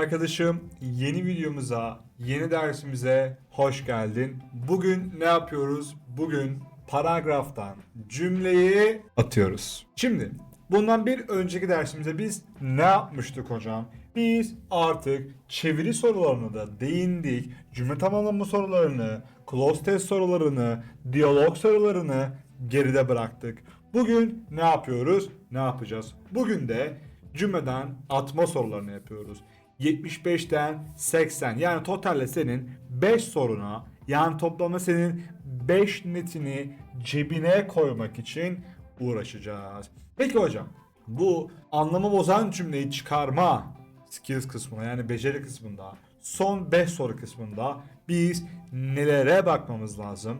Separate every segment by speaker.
Speaker 1: arkadaşım, yeni videomuza, yeni dersimize hoş geldin. Bugün ne yapıyoruz? Bugün paragraftan cümleyi atıyoruz. Şimdi bundan bir önceki dersimizde biz ne yapmıştık hocam? Biz artık çeviri sorularına da değindik. Cümle tamamlama sorularını, close test sorularını, diyalog sorularını geride bıraktık. Bugün ne yapıyoruz? Ne yapacağız? Bugün de cümleden atma sorularını yapıyoruz. 75'ten 80 yani totalle senin 5 soruna yani toplama senin 5 netini cebine koymak için uğraşacağız. Peki hocam bu anlamı bozan cümleyi çıkarma skills kısmına yani beceri kısmında son 5 soru kısmında biz nelere bakmamız lazım?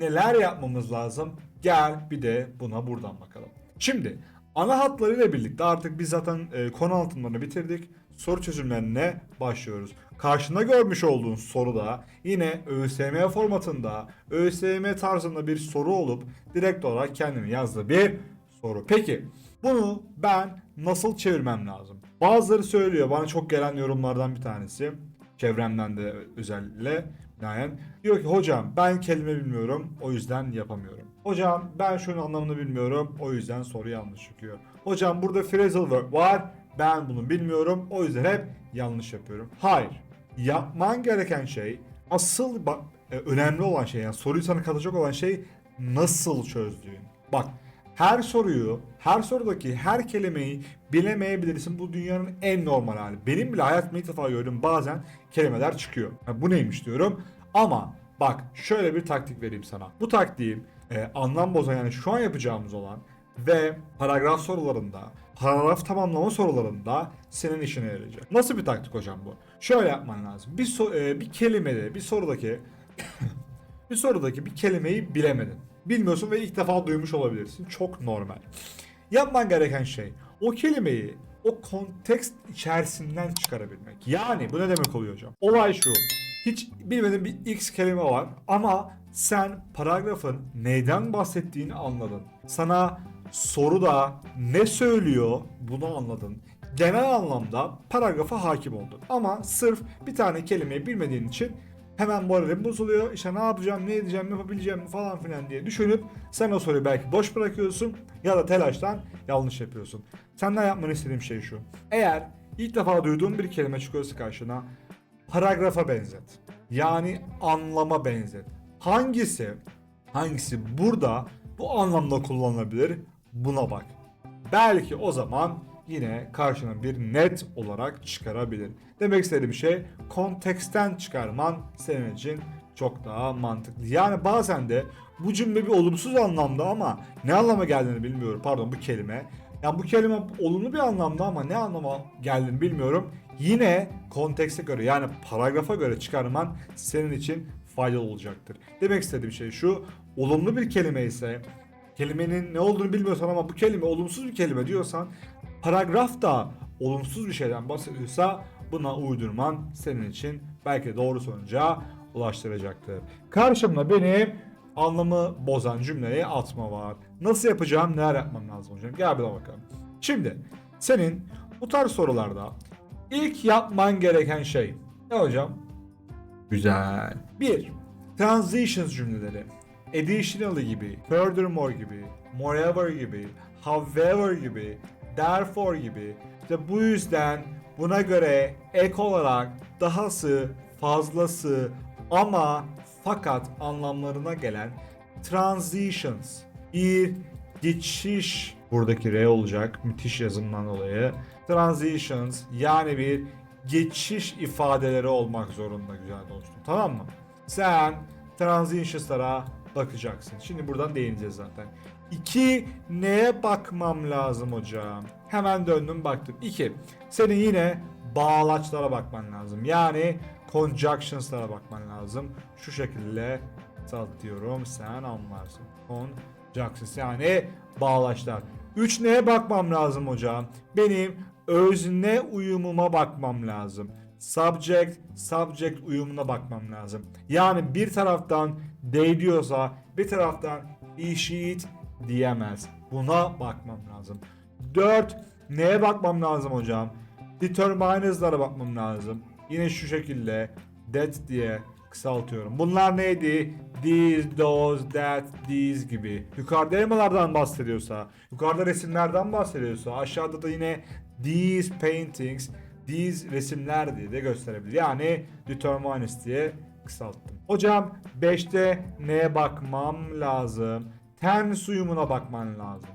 Speaker 1: Neler yapmamız lazım? Gel bir de buna buradan bakalım. Şimdi ana hatlarıyla birlikte artık biz zaten e, konu altınlarını bitirdik. Soru çözümlerine başlıyoruz. Karşında görmüş olduğun soruda yine ÖSYM formatında, ÖSYM tarzında bir soru olup direkt olarak kendimi yazdığı bir soru. Peki bunu ben nasıl çevirmem lazım? Bazıları söylüyor bana çok gelen yorumlardan bir tanesi. Çevremden de özellikle binaen. Diyor ki hocam ben kelime bilmiyorum o yüzden yapamıyorum. Hocam ben şunun anlamını bilmiyorum o yüzden soru yanlış çıkıyor. Hocam burada phrasal verb var ben bunu bilmiyorum o yüzden hep yanlış yapıyorum. Hayır. Yapman gereken şey asıl bak e, önemli olan şey yani soruyu sana katacak olan şey nasıl çözdüğün. Bak her soruyu, her sorudaki her kelimeyi bilemeyebilirsin. Bu dünyanın en normal hali. Benim bile hayatımda ilk defa gördüğüm bazen kelimeler çıkıyor. Ha, bu neymiş diyorum. Ama bak şöyle bir taktik vereyim sana. Bu taktiğim e, anlam bozan yani şu an yapacağımız olan ve paragraf sorularında, paragraf tamamlama sorularında senin işine yarayacak. Nasıl bir taktik hocam bu? Şöyle yapman lazım. Bir, so- e, bir kelimede, bir sorudaki bir sorudaki bir kelimeyi bilemedin. Bilmiyorsun ve ilk defa duymuş olabilirsin. Çok normal. Yapman gereken şey o kelimeyi o kontekst içerisinden çıkarabilmek. Yani bu ne demek oluyor hocam? Olay şu. Hiç bilmediğin bir X kelime var ama sen paragrafın neyden bahsettiğini anladın. Sana soruda ne söylüyor bunu anladın. Genel anlamda paragrafa hakim oldun. Ama sırf bir tane kelimeyi bilmediğin için hemen moralin bozuluyor. İşte ne yapacağım, ne edeceğim, yapabileceğim falan filan diye düşünüp sen o soruyu belki boş bırakıyorsun ya da telaştan yanlış yapıyorsun. Senden yapmanı istediğim şey şu. Eğer ilk defa duyduğun bir kelime çıkıyorsa karşına paragrafa benzet. Yani anlama benzet. Hangisi hangisi burada bu anlamda kullanılabilir buna bak. Belki o zaman yine karşına bir net olarak çıkarabilir. Demek istediğim şey konteksten çıkarman senin için çok daha mantıklı. Yani bazen de bu cümle bir olumsuz anlamda ama ne anlama geldiğini bilmiyorum. Pardon bu kelime. Yani bu kelime olumlu bir anlamda ama ne anlama geldiğini bilmiyorum. Yine kontekste göre yani paragrafa göre çıkarman senin için faydalı olacaktır. Demek istediğim şey şu. Olumlu bir kelime ise kelimenin ne olduğunu bilmiyorsan ama bu kelime olumsuz bir kelime diyorsan paragraf da olumsuz bir şeyden bahsediyorsa buna uydurman senin için belki de doğru sonuca ulaştıracaktır. Karşımda benim anlamı bozan cümleye atma var. Nasıl yapacağım, neler yapmam lazım hocam? Gel bir bakalım. Şimdi senin bu tarz sorularda ilk yapman gereken şey ne hocam? Güzel. 1. Transitions cümleleri. Additionally gibi, furthermore gibi, moreover gibi, however gibi, therefore gibi. İşte bu yüzden buna göre ek olarak dahası, fazlası ama fakat anlamlarına gelen transitions bir geçiş buradaki R olacak müthiş yazımdan dolayı transitions yani bir geçiş ifadeleri olmak zorunda güzel dostum tamam mı? Sen transitions'lara bakacaksın. Şimdi buradan değineceğiz zaten. İki neye bakmam lazım hocam? Hemen döndüm baktım. İki senin yine bağlaçlara bakman lazım. Yani conjunctions'lara bakman lazım. Şu şekilde salt diyorum sen anlarsın. Conjunctions yani bağlaçlar. Üç neye bakmam lazım hocam? Benim özne uyumuma bakmam lazım. Subject, subject uyumuna bakmam lazım. Yani bir taraftan they diyorsa bir taraftan he, she, it diyemez. Buna bakmam lazım. 4. Neye bakmam lazım hocam? Determiners'lara bakmam lazım. Yine şu şekilde that diye kısaltıyorum. Bunlar neydi? These, those, that, these gibi. Yukarıda elmalardan bahsediyorsa, yukarıda resimlerden bahsediyorsa, aşağıda da yine these paintings, these resimler diye de gösterebilir. Yani determinist diye kısalttım. Hocam 5'te neye bakmam lazım? Tense uyumuna bakman lazım.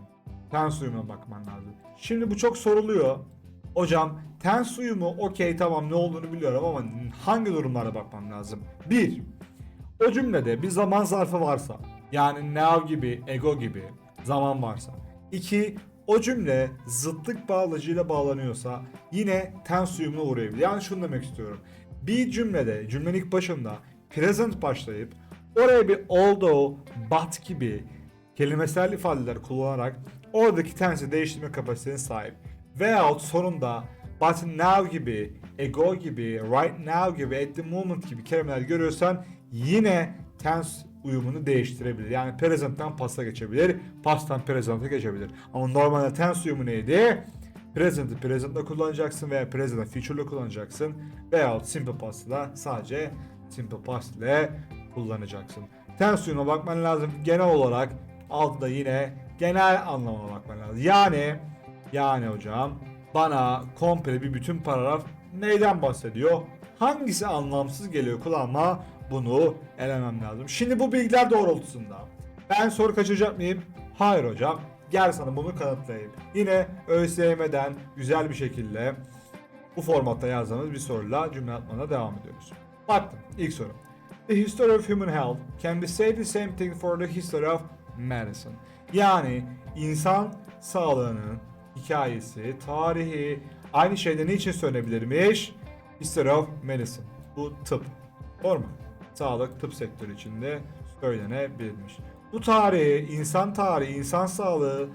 Speaker 1: Tense uyumuna bakman lazım. Şimdi bu çok soruluyor. Hocam tense uyumu okey tamam ne olduğunu biliyorum ama hangi durumlarda bakmam lazım? 1. O cümlede bir zaman zarfı varsa yani now gibi, ego gibi zaman varsa. 2. O cümle zıtlık bağlacıyla bağlanıyorsa yine tense uyumuna uğrayabilir. Yani şunu demek istiyorum. Bir cümlede cümlenin ilk başında present başlayıp oraya bir although, but gibi kelimesel ifadeler kullanarak oradaki tense'i değiştirme kapasitesine sahip. Veyahut sonunda but now gibi, ego gibi, right now gibi, at the moment gibi kelimeler görüyorsan yine tense uyumunu değiştirebilir. Yani present'ten past'a geçebilir, past'tan present'e geçebilir. Ama normalde tense uyumu neydi? Present'ı present'la kullanacaksın veya present'ı future'la kullanacaksın. Veyahut simple past'ı da sadece simple past ile kullanacaksın. Tense uyumuna bakman lazım. Genel olarak altta yine genel anlamına bakman lazım. Yani yani hocam bana komple bir bütün paragraf neyden bahsediyor? Hangisi anlamsız geliyor kulağıma? Bunu elemem lazım. Şimdi bu bilgiler doğrultusunda ben soru kaçıracak mıyım? Hayır hocam. Gel sana bunu kanıtlayayım. Yine ÖSYM'den güzel bir şekilde bu formatta yazdığımız bir soruyla cümle atmana devam ediyoruz. Baktım ilk soru. The history of human health can be said the same thing for the history of medicine. Yani insan sağlığının hikayesi, tarihi aynı şeyde niçin söylenebilirmiş? History of medicine. Bu tıp. Doğru mu? Sağlık, tıp sektörü içinde söylenebilirmiş. Bu tarihi, insan tarihi, insan sağlığı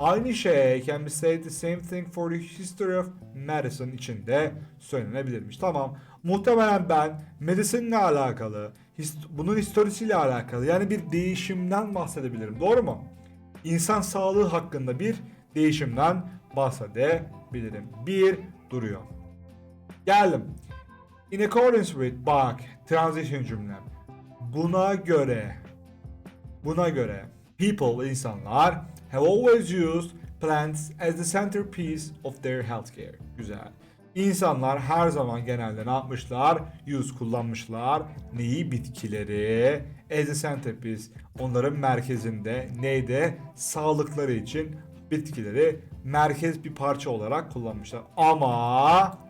Speaker 1: aynı şey can be said the same thing for the history of medicine içinde söylenebilirmiş. Tamam. Muhtemelen ben medicine ile alakalı, his- bunun historisiyle alakalı yani bir değişimden bahsedebilirim. Doğru mu? İnsan sağlığı hakkında bir değişimden bahsedebilirim. Bir duruyor. Geldim. In accordance with bak transition cümlem. Buna göre buna göre people insanlar have always used plants as the centerpiece of their healthcare. Güzel. İnsanlar her zaman genelde ne yapmışlar? Use kullanmışlar. Neyi? Bitkileri. As a centerpiece. Onların merkezinde neydi? Sağlıkları için bitkileri merkez bir parça olarak kullanmışlar. Ama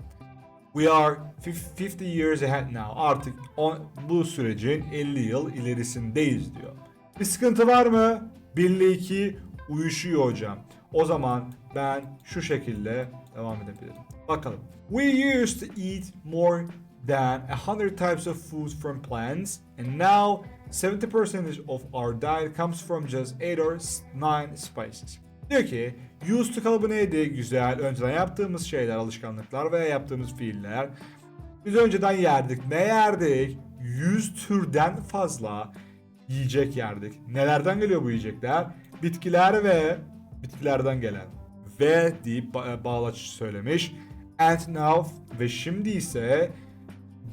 Speaker 1: We are fif- 50 years ahead now. Artık on, bu sürecin 50 yıl ilerisindeyiz diyor. Bir sıkıntı var mı? 1 ile 2 uyuşuyor hocam. O zaman ben şu şekilde devam edebilirim. Bakalım. We used to eat more than 100 types of food from plants and now 70% of our diet comes from just 8 or 9 spices. Diyor ki used to kalıbı neydi? Güzel. Önceden yaptığımız şeyler, alışkanlıklar veya yaptığımız fiiller. Biz önceden yerdik. Ne yerdik? 100 türden fazla yiyecek yerdik. Nelerden geliyor bu yiyecekler? Bitkiler ve bitkilerden gelen. Ve deyip ba- bağlaç söylemiş. And now ve şimdi ise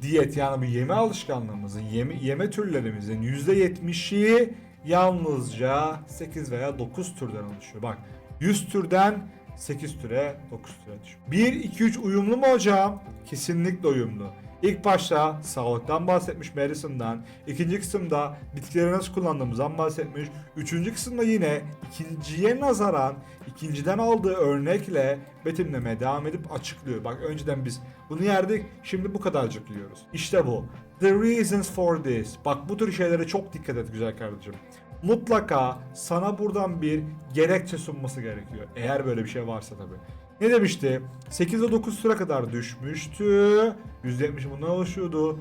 Speaker 1: diyet yani bu yeme alışkanlığımızın, yeme, yeme türlerimizin %70'i yalnızca 8 veya 9 türden oluşuyor. Bak 100 türden 8 türe 9 türe düşüyor. 1, 2, 3 uyumlu mu hocam? Kesinlikle uyumlu. İlk başta sağlıktan bahsetmiş medicine'dan. ikinci kısımda bitkileri nasıl kullandığımızdan bahsetmiş. Üçüncü kısımda yine ikinciye nazaran ikinciden aldığı örnekle betimlemeye devam edip açıklıyor. Bak önceden biz bunu yerdik şimdi bu kadarcık yiyoruz. İşte bu. The reasons for this. Bak bu tür şeylere çok dikkat et güzel kardeşim. Mutlaka sana buradan bir gerekçe sunması gerekiyor. Eğer böyle bir şey varsa tabii. Ne demişti? 8'e 9 sıra kadar düşmüştü. %70 bundan oluşuyordu.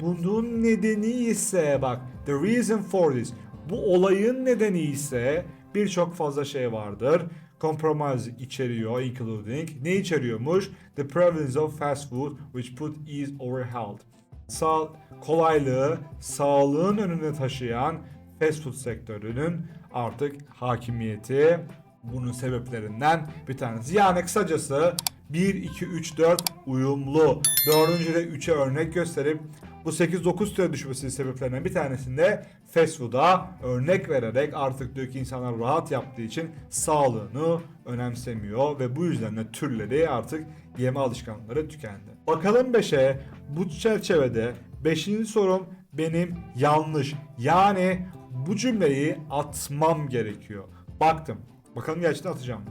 Speaker 1: Bunun nedeni ise bak the reason for this. Bu olayın nedeni ise birçok fazla şey vardır. Compromise içeriyor including. Ne içeriyormuş? The prevalence of fast food which put ease over health. Sağ, kolaylığı sağlığın önüne taşıyan fast food sektörünün artık hakimiyeti bunun sebeplerinden bir tanesi. Yani kısacası 1, 2, 3, 4 uyumlu. Dördüncüde 3'e örnek gösterip bu 8-9 süre düşmesi sebeplerinden bir tanesinde fast food'a örnek vererek artık diyor ki insanlar rahat yaptığı için sağlığını önemsemiyor ve bu yüzden de türleri artık yeme alışkanlıkları tükendi. Bakalım 5'e bu çerçevede 5. sorum benim yanlış. Yani bu cümleyi atmam gerekiyor. Baktım. Bakalım gerçekten atacağım mı?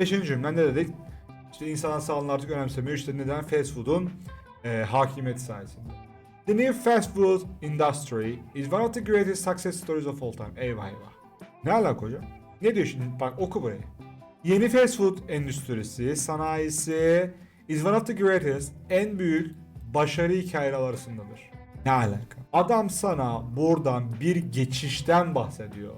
Speaker 1: 5. cümle ne dedik? İşte insanlar sağlığını artık önemsemiyor. İşte neden? Fast food'un e, hakimiyeti sayesinde. The new fast food industry is one of the greatest success stories of all time. Eyvah eyvah. Ne alaka hocam? Ne diyor şimdi? Bak oku burayı. Yeni fast food endüstrisi, sanayisi is one of the greatest, en büyük başarı hikayeleri arasındadır. Ne alaka? Adam sana buradan bir geçişten bahsediyor.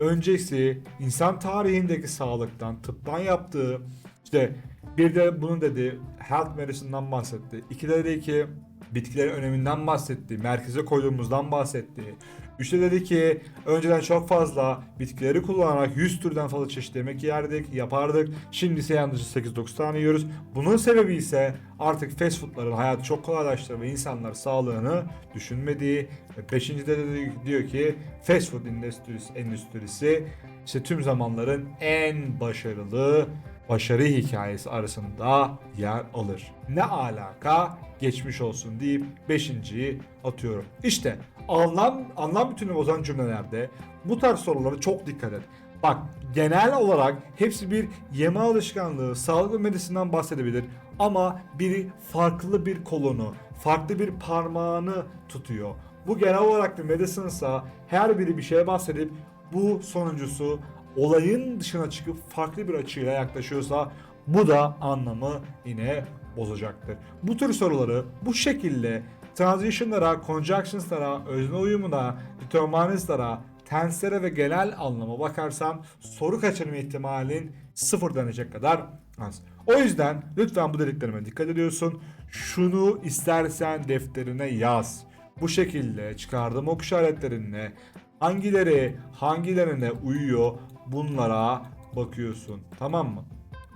Speaker 1: Öncesi insan tarihindeki sağlıktan, tıptan yaptığı işte bir de bunu dedi health medicine'dan bahsetti. İki de dedi ki bitkilerin öneminden bahsetti. Merkeze koyduğumuzdan bahsetti. Üçte dedi ki önceden çok fazla bitkileri kullanarak 100 türden fazla çeşit yemek yerdik, yapardık. Şimdi ise yalnızca 8-9 tane yiyoruz. Bunun sebebi ise artık fast foodların hayatı çok kolaylaştı ve insanlar sağlığını düşünmediği. Ve beşincide de diyor ki fast food endüstrisi, endüstrisi işte tüm zamanların en başarılı başarı hikayesi arasında yer alır. Ne alaka? Geçmiş olsun deyip 5.yi atıyorum. İşte anlam anlam bütünü bozan cümlelerde bu tarz sorulara çok dikkat et. Bak genel olarak hepsi bir yeme alışkanlığı, sağlık medisinden bahsedebilir ama biri farklı bir kolunu, farklı bir parmağını tutuyor. Bu genel olarak bir medicinesa her biri bir şeye bahsedip bu sonuncusu olayın dışına çıkıp farklı bir açıyla yaklaşıyorsa bu da anlamı yine bozacaktır. Bu tür soruları bu şekilde transition'lara, conjunctions'lara, özne uyumuna, deterministlara, tense'lere ve genel anlama bakarsan soru kaçırma ihtimalin sıfır denecek kadar az. O yüzden lütfen bu dediklerime dikkat ediyorsun. Şunu istersen defterine yaz. Bu şekilde çıkardığım ok işaretlerinle hangileri hangilerine uyuyor bunlara bakıyorsun. Tamam mı?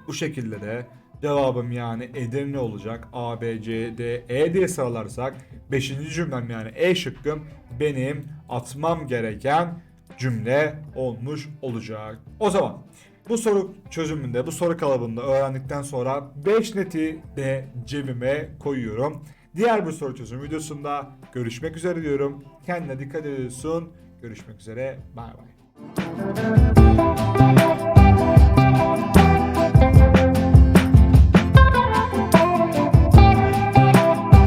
Speaker 1: Bu şekilde de cevabım yani Edirne olacak. A, B, C, D, E diye sıralarsak 5. cümlem yani E şıkkım benim atmam gereken cümle olmuş olacak. O zaman bu soru çözümünde, bu soru kalıbında öğrendikten sonra 5 neti de cebime koyuyorum. Diğer bir soru çözüm videosunda görüşmek üzere diyorum. Kendine dikkat ediyorsun. Görüşmek üzere. Bay bay.